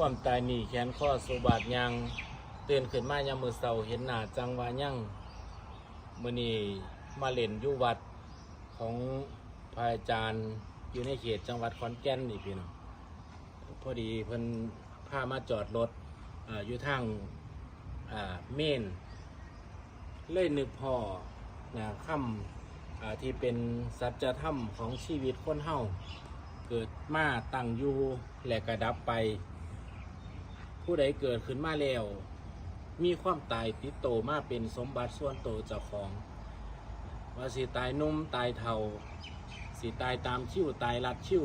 ความตายหนีแขนข้อสุบาทยังเตื่นขึ้นมายามมือเสาเห็นหน้าจังวายังมือนีมาเล่นยู่วัดของพระอาจารย์อยู่ในเขตจังหวัดขอนแก่นนี่พี่น้องพอดีเพิ่นพามาจอดรถออยู่ทางเมน เลยนึกพอนะคำอ่าที่เป็นสัจธรรมของชีวิตคนเฮาเกิดมาตั้งอยู่และกระดับไป ผู้ใดเกิดขึ้นมาแล้ว มีความตายติดโตมาเป็นสมบัติส่วนโตวเจ้าของว่าสิตายนุ่มตายเทาสิตายตามชิวตายลัดชิว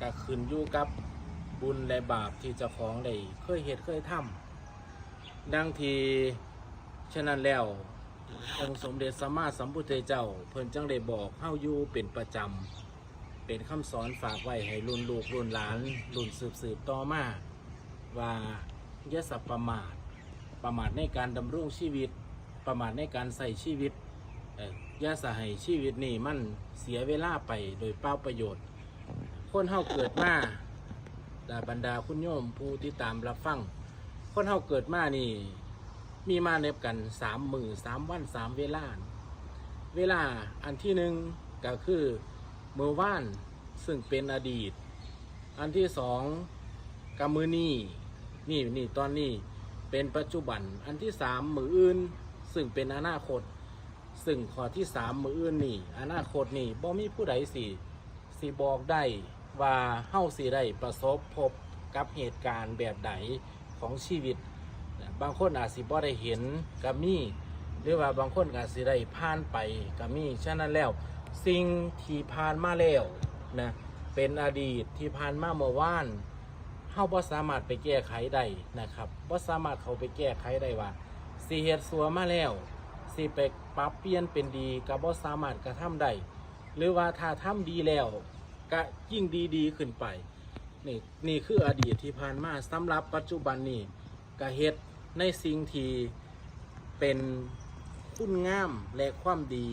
ก็ขึ้นอยู่กับบุญและบาปที่เจ้าของได้เคยเหตุเคยทำดังทีฉะนั้นแล้วองค์สมเด็จสัมมาสัมพุทธเจ้า เพิ่นจังได้บอกเฮาอยู่เป็นประจำเป็นคำสอนฝากไว้ให้รุ่นลูกรุ่นหลานรุ่นสืบสืบต่อมา ว่าย่าสับประมาท ประมาทในการดำรงชีวิต ประมาทในการใส่ชีวิตย่าสให้ชีวิตนี่มันเสียเวลาไปโดยเปล่าประโยชน์ คนเฮาเกิดมาดาบรรดาคุณโยมผู้ที่ตามรับฟัง คนเฮาเกิดมานี่ มีมาเนบกันสามมือสามวันสามเวลา เวลาอันที่หนึ่งก็คือเมื่อวานซึ่งเป็นอดีต อันที่สองกำมือนี่ นี่นี่ตอนนี้เป็นปัจจุบันอันที่สามมืออื่น ซึ่งเป็นอนาคต ซึ่งข้อที่สามมืออื่นนี่อนาคตนี่บ่มีผู้ใดสิสิบอกได้ว่าเฮาสิได้ประสบพบกับเหตุการณ์แบบใดของชีวิต บางคนอาจสิบ่ได้เห็นก็มีหรือว่าบางคนอาจสิได้ผ่านไปก็มีฉะนั้นแล้วสิ่งที่ผ่านมาแล้วนะเป็นอดีตที่ผ่านมาเมื่อวาน เฮาบ่สามารถไปแก้ไขได้นะครับบ่สามารถเขาไปแก้ไขได้ว่าสิเฮ็ดสัวมาแล้วสิไปปรับเปลี่ยนเป็นดีก็บ่สามารถกระทำได้หรือว่าถ้าทำดีแล้วก็ยิ่งดีดีๆขึ้นไปนี่นี่คืออดีตที่ผ่านมาสำหรับปัจจุบันนี้ก็เฮ็ดในสิ่งที่เป็นคุณงามและความดี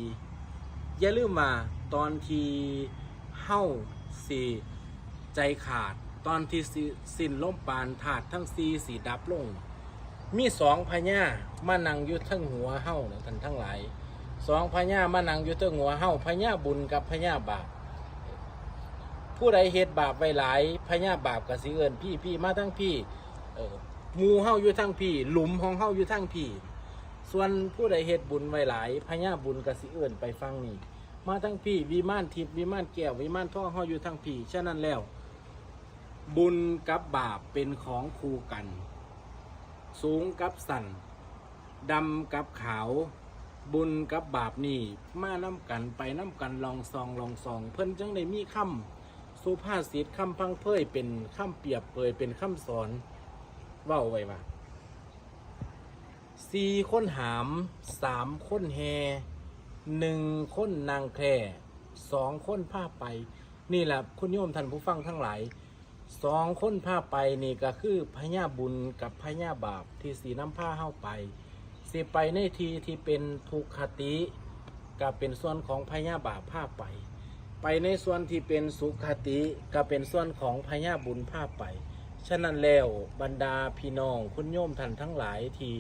อย่าลืมว่าตอนที่เฮาสิใจขาด ตอนที่สิ้นล่มปานถาดทั้งซีสีดับลง มีสองพญามานั่งอยู่ทั้งหัวเฮาเนี่ยท่านทั้งหลายสองพญามานั่งอยู่ทั้งหัวเฮาพญาบุญกับพญาบาปผู้ใดเฮ็ดบาปไว้หลายพญาบาปกับสิเอินพี่พี่มาทั้งพี่เออมูเฮาอยู่ทั้งพี่ หลุมของเฮาอยู่ทั้งพี่ ส่วนผู้ใดเฮ็ดบุญไว้หลายพญาบุญกับสิเอินไปฟังนี่มาทั้งพี่วิมานทิพย์วิมานแก้ววิมานท่องเฮาอยู่ทั้งพี่ฉะนั้นแล้ว บุญกับบาปเป็นของคู่กัน สูงกับสันดำกับขาว บุญกับบาปนี่มาน้ำกันไปน้ำกันลองซองลองซอง เพิ่นจังได้มีคำสุภาษิตคำพังเพยเป็นคำเปรียบเปยเป็นคำสอนเว้าไว้ว่าสี่คนหามสามคนแฮหนึ่งคนนางแคร่สองคนผ้าไป นี่แหละคุณโยมท่านผู้ฟังทั้งหลาย สองคนพาไปนี่ก็คือพญาบุญกับพญาบาปที่สีน้ำผ้าเข้าไป สิไปในทีที่เป็นทุกขติก็เป็นส่วนของพญาบาปผ้าไป ไปในส่วนที่เป็นสุขติก็เป็นส่วนของพญาบุญผ้าไป ฉะนั้นแล้วบรรดาพี่น้องคุณโยมท่านทั้งหลายที่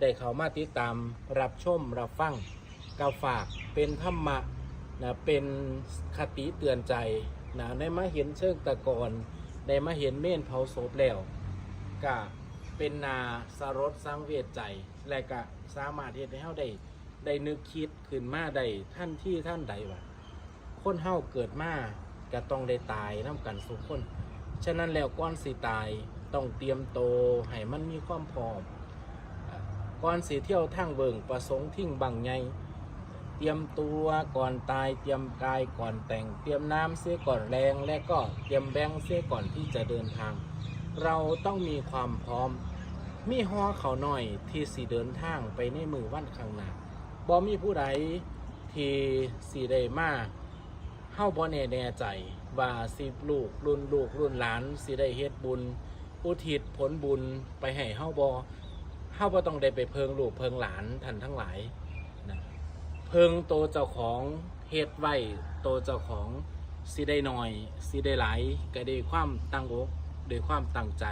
ได้เข้ามาติดตามรับชมรับฟังกาฝากเป็นธรรมะนะเป็นคติเตือนใจนะในมาเห็นเชิงตะกอน ได้มาเห็นเม่นเผาศพแล้วก็เป็นนาสรสสังเวชใจ และก็สามารถเฮ็ดให้เฮาได้ได้นึกคิดขึ้นมาได้ท่านที่ท่านใดว่าคนเฮาเกิดมาก็ต้องได้ตายน้ำกันสุกคน ฉะนั้นแล้วก่อนสิตายต้องเตรียมโตให้มันมีความพร้อมก่อนสิเที่ยวทางเบิงประสงค์ทิ้งบังไง ตรียมตัวก่อนตายเตรียมกายก่อนแต่ง เตรียมน้ำเสียก่อนแรง และก็เตรียมแบงค์เสียก่อนที่จะเดินทาง เราต้องมีความพร้อม มีฮอเขาหน่อยที่สีเดินทางไปในมือวันข้างหน้าบ่มีผู้ใดที่สีได้มาเฮาบ่แน่แน่ใจว่าสิลูกรุ่นลูกรุ่นหลานสิได้เฮ็ดบุญ อุทิศผลบุญไปให้เฮาบ่เฮาบ่ต้องได้ไปเพิงลูกเพิงหลานท่านทั้งหลาย เพิงโตเจ้าของเฮ็ดไว้โตเจ้าของสิได้หน่อยสิได้หลายก็ด้ความตั้งอกด้วยความตั้งใจ